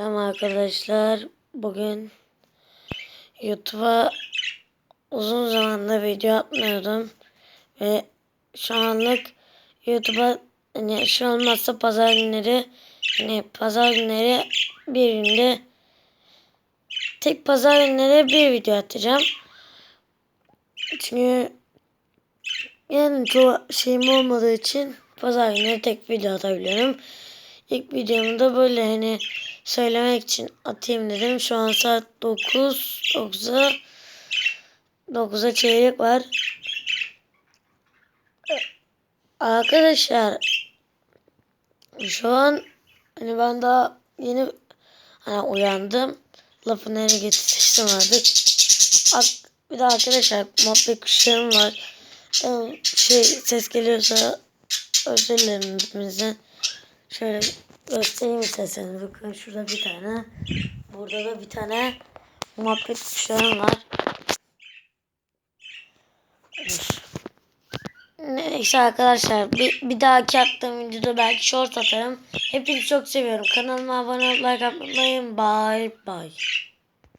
Selam arkadaşlar. Bugün YouTube'a uzun zamandır video atmıyordum. Ve şu anlık YouTube'a hani şu olmazsa pazar günleri hani pazar günleri bir günde tek pazar günleri bir video atacağım. Çünkü yani çoğu şeyim olmadığı için pazar günleri tek video atabiliyorum. İlk videomu da böyle hani söylemek için atayım dedim. Şu an saat 9. 9'a 9'a çeyrek var. Arkadaşlar şu an hani ben daha yeni hani uyandım. Lafı nereye getirmiştim artık. Ak- Bir de arkadaşlar muhabbet kuşlarım var. Şey ses geliyorsa özür dilerim hepinizden. Şöyle göstereyim isterseniz. Bakın şurada bir tane. Burada da bir tane muhabbet kuşlarım var. Neyse arkadaşlar bir, bir dahaki attığım videoda belki short atarım. Hepinizi çok seviyorum. Kanalıma abone olmayı like atmayı unutmayın. Bye bye.